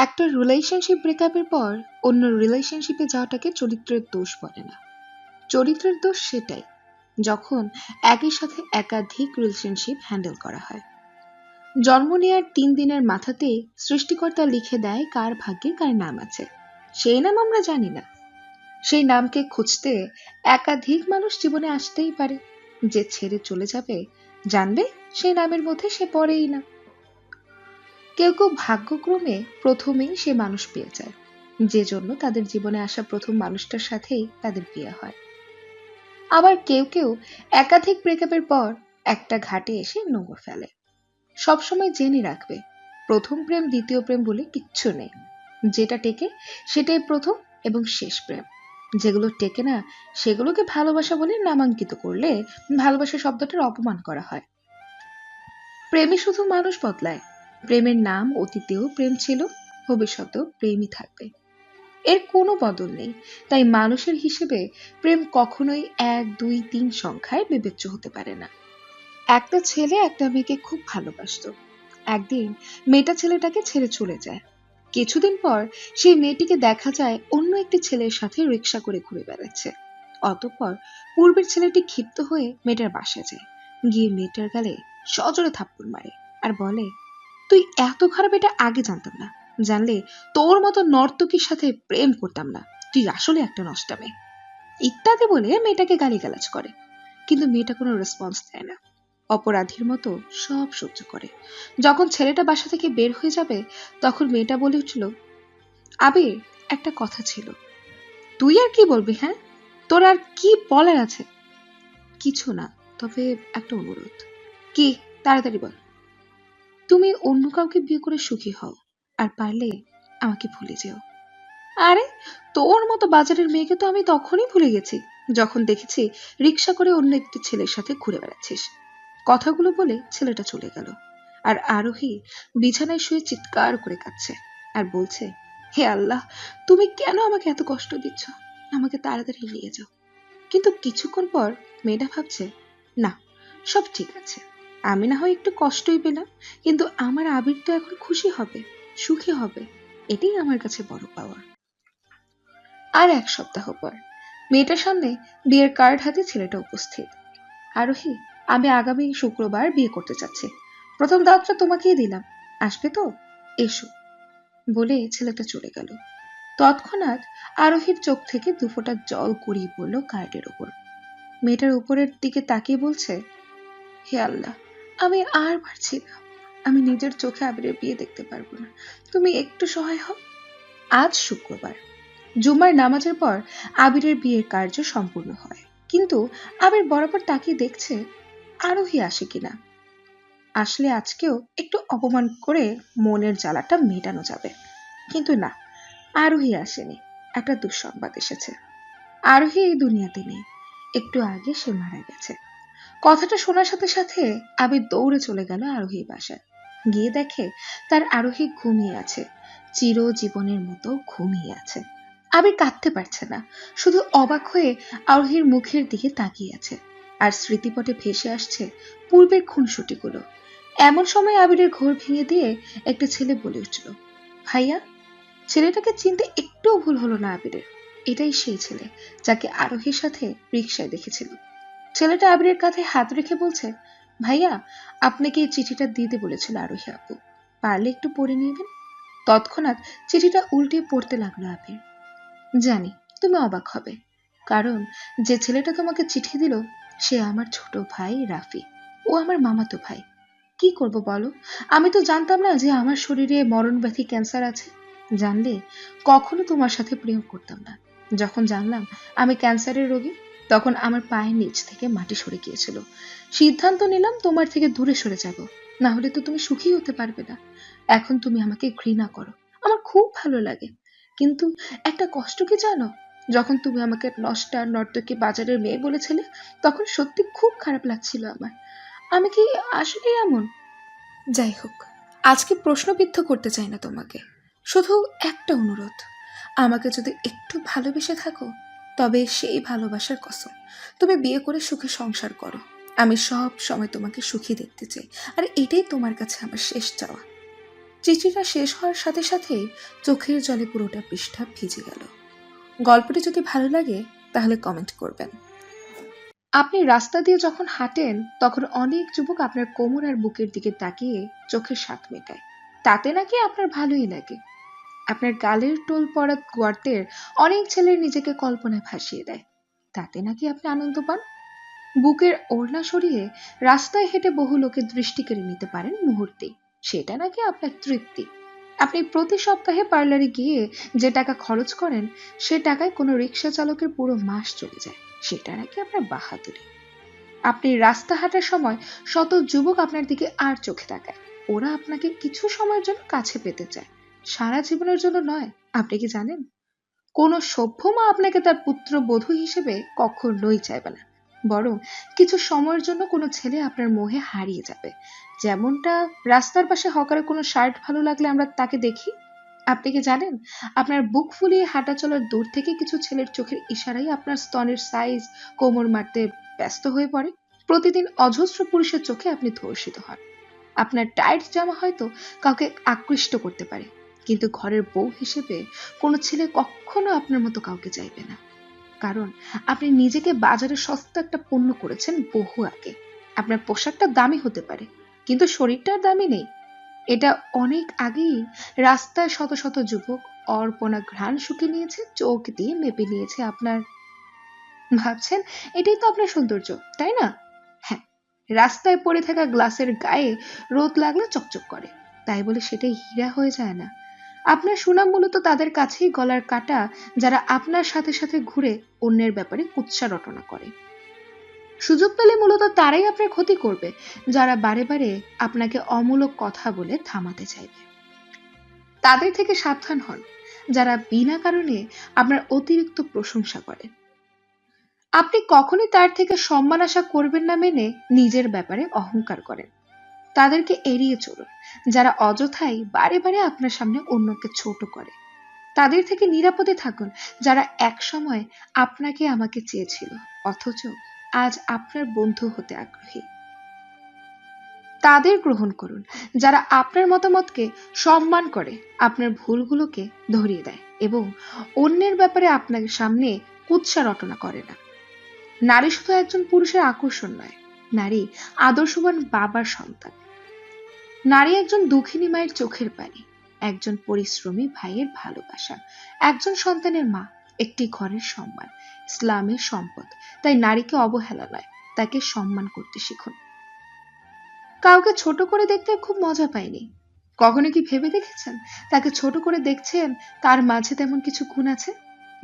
একটা রিলেশনশিপ ব্রেকআপের পর অন্য রিলেশনশিপে যাওয়াটাকে চরিত্রের দোষ বলে না। চরিত্রের দোষ সেটাই, যখন একই সাথে একাধিক রিলেশনশিপ হ্যান্ডেল করা হয়। জন্ম নেওয়ার তিন দিনের মাথাতেই সৃষ্টিকর্তা লিখে দেয় কার ভাগ্যে কার নাম আছে। সেই নাম আমরা জানি না। সেই নামকে খুঁজতে একাধিক মানুষ জীবনে আসতেই পারে। যে ছেড়ে চলে যাবে, জানবে সেই নামের মধ্যে সে পড়েই না। কেউ কেউ ভাগ্যক্রমে প্রথমেই সে মানুষ পেয়ে যায়। যে জন্য তাদের জীবনে আসা প্রথম মানুষটার সাথেই তাদের বিয়ে হয়। আবার কেউ কেউ একাধিক ব্রেকআপের পর একটা ঘাটে এসে নোংর ফেলে। সবসময় জেনে রাখবে, প্রথম প্রেম দ্বিতীয় প্রেম বলে কিচ্ছু নেই। যেটা টেকে সেটাই প্রথম এবং শেষ প্রেম। যেগুলো টেকে না, সেগুলোকে ভালোবাসা বলে নামাঙ্কিত করলে ভালোবাসা শব্দটার অপমান করা হয়। প্রেমই শুধু মানুষ বদলায় প্রেমের নাম অতীতেও প্রেম ছিল, ভবিষ্যতেও প্রেমই থাকবে। এর কোনো বদল নেই, তাই মানুষের হিসেবে প্রেম কখনোই এক, দুই, তিন সংখ্যায় বিবেচ্য হতে পারে না। একটা ছেলে একটা মেয়েকে খুব ভালোবাসতো। একদিন মেয়েটা ছেলেটাকে ছেড়ে চলে যায়। কিছুদিন পর সেই মেয়েটিকে দেখা যায় অন্য একটি ছেলের সাথে রিক্সা করে ঘুরে বেড়াচ্ছে। অতঃপর পূর্বের ছেলেটি ক্ষিপ্ত হয়ে মেয়েটার বাসা যায়। গিয়ে মেয়েটার গালে সজোরে থাপ্পড় মারে আর বলে তুই এত খারাপ এটা আগে জানতাম না। জানলে তোর মতো নর্তকীর সাথে প্রেম করতাম না। তুই আসলে একটা নষ্টা মেয়ে ইত্যাদি বলে মেয়েটাকে গালিগালাজ করে। কিন্তু মেয়েটা কোনো রেসপন্স দেয় না। অপরাধীর মতো সব সহ্য করে। যখন ছেলেটা বাসা থেকে বের হয়ে যাবে, তখন মেয়েটা বলে উঠল আবির একটা কথা ছিল। তুই আর কি বলবি হ্যাঁ? তোর আর কি বলার আছে? কিছু না, তবে একটা অনুরোধ। কি? তাড়াতাড়ি বল। তুমি অন্য কাউকে বিয়ে করে সুখী হও, আর পারলে আমাকে ভুলে যেও। আরে, তোর মতো বাজারের মেয়েকে তো আমি তখনই ভুলে গেছি, যখন দেখেছি রিক্সা করে অন্য একটি ছেলের সাথে ঘুরে বেড়াচ্ছিস। কথাগুলো বলে ছেলেটা চলে গেল, আর আরোহী বিছানায় শুয়ে চিৎকার করে কাঁদছে আর বলছে, হে আল্লাহ, তুমি কেন আমাকে এত কষ্ট দিচ্ছ? আমাকে তাড়াতাড়ি নিয়ে যাও। কিন্তু কিছুক্ষণ পর মেয়েটা ভাবছে, না, সব ঠিক আছে। আমি না হয় একটু কষ্টই পেলাম, কিন্তু আমার আবির তো এখন খুশি হবে, সুখী হবে, এটাই আমার কাছে বড় পাওয়া। আর এক সপ্তাহ পর, মেয়েটার সামনে বিয়ের কার্ড হাতে ছেলেটা উপস্থিত। আরোহী, আমি আগামী শুক্রবার বিয়ে করতে চাচ্ছি। প্রথম দাওয়াতটা তোমাকেই দিলাম, আসবে তো? এসো। বলে ছেলেটা চলে গেল। তৎক্ষণাৎ আরোহীর চোখ থেকে দুফোঁটা জল গড়িয়ে পড়ল কার্ডের ওপর মেয়েটার উপরের দিকে তাকিয়ে বলছে, হে আল্লাহ আমি আর পারছি না। আমি নিজের চোখে আবিরের বিয়ে দেখতে পারব না। তুমি একটু সহায় হও। আজ শুক্রবার। জুমার নামাজের পর আবিরের বিয়ের কার্য সম্পূর্ণ হয়। কিন্তু আবির বরাবর তাকিয়ে দেখছে আরোহী আসে কিনা। আসলে আজকেও একটু অপমান করে মনের জ্বালাটা মেটানো যাবে। কিন্তু না, আরোহী আসেনি। একটা দুঃসংবাদ এসেছে। আরোহী এই দুনিয়াতে নেই। একটু আগে সে মারা গেছে। কথাটা শোনার সাথে সাথে আবির দৌড়ে চলে গেল আরোহীর বাসায়। গিয়ে দেখে তার আরোহী ঘুমিয়ে আছে, চিরজীবনের মতো ঘুমিয়ে আছে। আবির কাঁদতে পারছে না, শুধু অবাক হয়ে আরোহীর মুখের দিকে তাকিয়ে আছে আর স্মৃতিপটে ভেসে আসছে পূর্বের খুনসুটিগুলো। এমন সময় আবিরের ঘোর ভেঙে দিয়ে একটা ছেলে বলে উঠল, ভাইয়া, ছেলেটাকে চিনতে একটুও ভুল হলো না আবিরের। এটাই সেই ছেলে যাকে আরোহীর সাথে রিক্সায় দেখেছিল। ছেলেটা আবিরের কাঁধে হাত রেখে বলছে, ভাইয়া আপনাকে এই চিঠিটা দিতে বলেছিল আরোহী আপু? পারলে একটু পড়ে নিবেন তৎক্ষণাৎ চিঠিটা উল্টে পড়তে লাগল আবির। জানি, তুমি অবাক হবে, কারণ যে ছেলেটা তোমাকে চিঠি দিল, সে আমার ছোট ভাই রাফি। ও আমার মামাতো ভাই। কি করব বলো? আমি তো জানতাম না যে আমার শরীরে মরণ ব্যাধি ক্যান্সার আছে। জানলে কখনো তোমার সাথে প্রেম করতাম না। যখন জানলাম আমি ক্যান্সারের রোগী তখন আমার পায়ের নিচ থেকে মাটি সরে গিয়েছিল। সিদ্ধান্ত নিলাম তোমার থেকে দূরে সরে যাব। না হলে তো তুমি সুখী হতে পারবে না। এখন তুমি আমাকে ঘৃণা করো। আমার খুব ভালো লাগে। কিন্তু একটা কষ্ট কি জানো? যখন তুমি আমাকে নষ্টা নর্তকী বাজারের মেয়ে বলেছিলে, তখন সত্যি খুব খারাপ লাগছিল আমার। আমি কি আসলে এমন? যাই হোক, আজকে প্রশ্নবিদ্ধ করতে চাই না তোমাকে। শুধু একটা অনুরোধ। আমাকে যদি একটু ভালোবেসে থাকো তবে সেই ভালোবাসার কসম। তুমি বিয়ে করে সুখে সংসার করো। আমি সব সময় তোমাকে সুখী দেখতে চাই। আর এটাই তোমার কাছে আমার শেষ চাওয়া। চিঠিটা শেষ হওয়ার সাথে সাথেই চোখের জলে পুরোটা পৃষ্ঠা ভিজে গেল। গল্পটি যদি ভালো লাগে, তাহলে কমেন্ট করবেন। আপনি রাস্তা দিয়ে যখন হাঁটেন, তখন অনেক যুবক আপনার কোমর আর বুকের দিকে তাকিয়ে চোখের স্বাদ মেটায়। তাতে নাকি আপনার ভালোই লাগে? আপনার গালের টোল পড়া গর্তের অনেক ছেলের নিজেকে কল্পনায় ভাসিয়ে দেয়। তাতে নাকি আপনি আনন্দ পান বুকের ওড়না সরিয়ে রাস্তায় হেঁটে বহু লোকের দৃষ্টি কেড়ে নিতে পারেন মুহূর্তেই সেটা নাকি আপনার তৃপ্তি। আপনি প্রতি সপ্তাহে পার্লারে গিয়ে যে টাকা খরচ করেন, সে টাকায় কোনো রিক্সা চালকের পুরো মাস চলে যায়। সেটা নাকি আপনার বাহাদুরি। আপনি রাস্তা হাঁটার সময় শত যুবক আপনার দিকে আর চোখে তাকায়। ওরা আপনাকে কিছু সময়ের জন্য কাছে পেতে চায়। সারা জীবনের জন্য নয়, আপনি কি জানেন? কোনো সভ্য মা আপনাকে তার পুত্র বধূ হিসেবে কখনোই চাইবে না। বরং কিছু সময়ের জন্য কোনো ছেলে আপনার মোহে হারিয়ে যাবে। যেমনটা রাস্তার পাশে হকারের কোনো শার্ট ভালো লাগলে আমরা তাকে দেখি। আপনি কি জানেন? আপনার বুক ফুলিয়ে হাঁটা চলার দূর থেকে কিছু ছেলের চোখের ইশারাই আপনার স্তনের সাইজ কোমর মারতে ব্যস্ত হয়ে পড়ে। প্রতিদিন অজস্র পুরুষের চোখে আপনি ধর্ষিত হন। আপনার টাইট জামা হয়তো কাউকে আকৃষ্ট করতে পারে। কিন্তু ঘরের বউ হিসেবে কোনো ছেলে কখনো আপনার মতো কাউকে চাইবে না। কারণ আপনি নিজেকে বাজারে সস্তা একটা পণ্য করেছেন বহু আগে। আপনার পোশাকটা দামি হতে পারে, কিন্তু শরীরটার দামি নেই। এটা অনেক আগেই রাস্তায় শত শত যুবক অর্পণা ঘ্রাণ শুকে নিয়েছে, চোখ দিয়ে মেপে নিয়েছে আপনার। ভাবছেন, এটাই তো আপনার সৌন্দর্য, তাই না? হ্যাঁ রাস্তায় পড়ে থাকা গ্লাসের গায়ে রোদ লাগলে চকচক করে, তাই বলে সেটাই হীরা হয়ে যায় না। আপনার সুনাম মূলত তাদের কাছেই গলার কাটা যারা আপনার সাথে সাথে ঘুরে অন্যের ব্যাপারে কুৎসা রটনা করে। সুযোগ পেলে মূলত তারাই আপনার ক্ষতি করবে, যারা বারে বারে আপনাকে অমূলক কথা বলে থামাতে চাইবে। তাদের থেকে সাবধান হন, যারা বিনা কারণে আপনার অতিরিক্ত প্রশংসা করে। আপনি কখনই তার থেকে সম্মান আশা করবেন না মেনে নিজের ব্যাপারে অহংকার করেন। তাদেরকে এড়িয়ে চলুন। যারা অযথাই বারে বারে আপনার সামনে অন্যকে ছোট করে। তাদের থেকে নিরাপদে থাকুন। যারা এক সময় আপনাকে আমাকে চেয়েছিল, অথচ আজ আপনার বন্ধু হতে আগ্রহী। তাদের গ্রহণ করুন। যারা আপনার মতামতকে সম্মান করে, আপনার ভুলগুলোকে ধরিয়ে দেয় এবং অন্যের ব্যাপারে আপনার সামনে কুৎসা রটনা করে না। নারী শুধু একজন পুরুষের আকর্ষণ নয় নারী আদর্শবান বাবার সন্তান। নারী একজন দুঃখিনী মায়ের চোখের পানি, একজন পরিশ্রমী ভাইয়ের ভালোবাসা, একজন সন্তানের মা, একটি ঘরের সম্মান ইসলামের সম্পদ। তাই নারীকে অবহেলা নয়, তাকে সম্মান করতে শিখুন। কাউকে ছোট করে দেখতে খুব মজা পাইনি কখনো কি ভেবে দেখেছেন? তাকে ছোট করে দেখছেন, তার মাঝে তেমন কিছু গুণ আছে,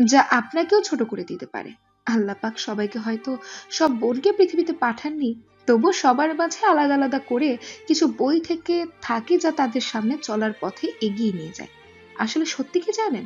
যা আপনাকেও ছোট করে দিতে পারে। আল্লাহ পাক সবাইকে হয়তো সব বোনকে পৃথিবীতে পাঠাননি তবু সবার মাঝে আলাদা আলাদা করে কিছু বই থেকে থাকে যা তাদের সামনে চলার পথে এগিয়ে নিয়ে যায়। আসলে সত্যি কি জানেন?